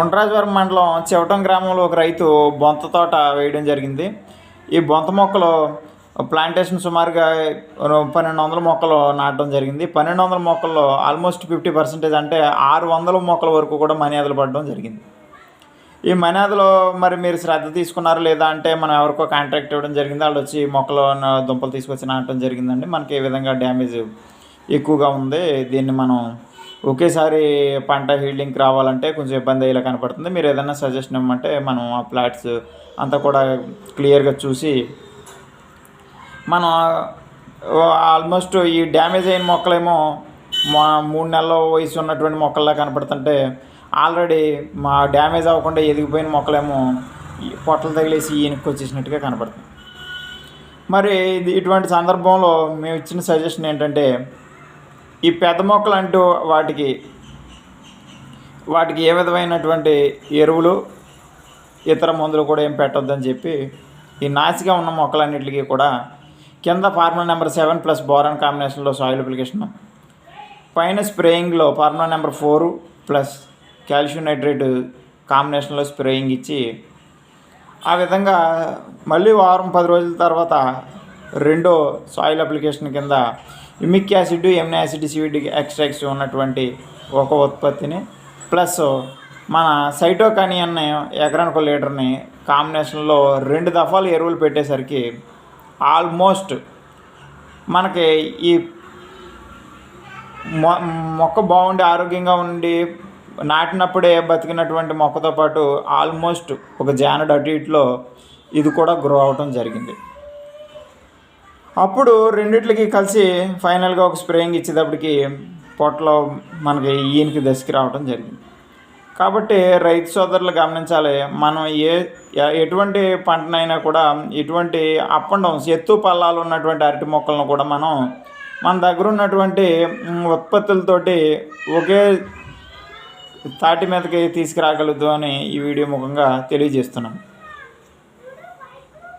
ఉండ్రాజవరం మండలం చివటం గ్రామంలో ఒక రైతు బొంత తోట వేయడం జరిగింది. ఈ బొంత మొక్కలు ప్లాంటేషన్ సుమారుగా పన్నెండు వందల మొక్కలు నాటడం జరిగింది. పన్నెండు వందల మొక్కల్లో ఆల్మోస్ట్ ఫిఫ్టీ పర్సెంటేజ్ అంటే ఆరు వందల మొక్కల వరకు కూడా మనియాదులు పడడం జరిగింది. ఈ మనాదిలో మరి మీరు శ్రద్ధ తీసుకున్నారు లేదా అంటే మనం ఎవరికో కాంట్రాక్ట్ ఇవ్వడం జరిగింది. వాళ్ళు వచ్చి మొక్కలు దుంపలు తీసుకొచ్చి నాటడం జరిగిందండి. మనకి ఏ విధంగా డ్యామేజ్ ఎక్కువగా ఉంది. దీన్ని మనం ఒకేసారి పంట హీల్డింగ్కి రావాలంటే కొంచెం ఇబ్బంది అయ్యేలా కనపడుతుంది. మీరు ఏదైనా సజెషన్ ఇవ్వమంటే మనం ఆ ప్లాట్స్ అంతా కూడా క్లియర్గా చూసి మనం ఆల్మోస్ట్ ఈ డ్యామేజ్ అయిన మొక్కలేమో మా మూడు నెలల వయసు ఉన్నటువంటి మొక్కల్లా కనపడుతుంటే ఆల్రెడీ మా డ్యామేజ్ అవ్వకుండా ఎదిగిపోయిన మొక్కలేమో ఈ పొట్టలు తగిలేసి ఈయనకి వచ్చేసినట్టుగా కనపడుతుంది. మరి ఇది ఇటువంటి సందర్భంలో మేము ఇచ్చిన సజెషన్ ఏంటంటే ఈ పెద్ద మొక్కలు అంటూ వాటికి వాటికి ఏ విధమైనటువంటి ఎరువులు ఇతర మందులు కూడా ఏం పెట్టొద్దని చెప్పి ఈ నాసిగా ఉన్న మొక్కలన్నిటికీ కూడా కింద formula number seven plus boron కాంబినేషన్లో సాయిల్ అప్లికేషన్. పైన స్ప్రేయింగ్లో formula number four plus calcium nitrate కాంబినేషన్లో స్ప్రేయింగ్ ఇచ్చి ఆ విధంగా మళ్ళీ వారం పది రోజుల తర్వాత రెండో సాయిల్ అప్లికేషన్ కింద humic acid amino acid seaweed extracts ఉన్నటువంటి ఒక ఉత్పత్తిని ప్లస్ మన సైటోకానియన్ ఎకరానికి ఒక లీటర్ని కాంబినేషన్లో రెండు దఫాలు ఎరువులు పెట్టేసరికి ఆల్మోస్ట్ మనకి ఈ మొ మొక్క బాగుండి ఆరోగ్యంగా ఉండి నాటినప్పుడే బతికినటువంటి మొక్కతో పాటు ఆల్మోస్ట్ ఒక జానడ్ అటు ఇటులో ఇది కూడా గ్రో అవటం జరిగింది. అప్పుడు రెండిట్లకి కలిసి ఫైనల్గా ఒక స్ప్రేయింగ్ ఇచ్చేటప్పటికి పొట్టలో మనకి ఈయనకి దశకి రావడం జరిగింది. కాబట్టి రైతు సోదరులు గమనించాలి మనం ఏ ఎటువంటి పంటనైనా కూడా ఎటువంటి అప్ అండ్ డౌన్స్ ఎత్తు పల్లాలు ఉన్నటువంటి అరటి మొక్కలను కూడా మనం మన దగ్గర ఉన్నటువంటి ఉత్పత్తులతోటి ఒకే తాటి మీదకి తీసుకురాగలదు అని ఈ వీడియో ముఖంగా తెలియజేస్తున్నాను.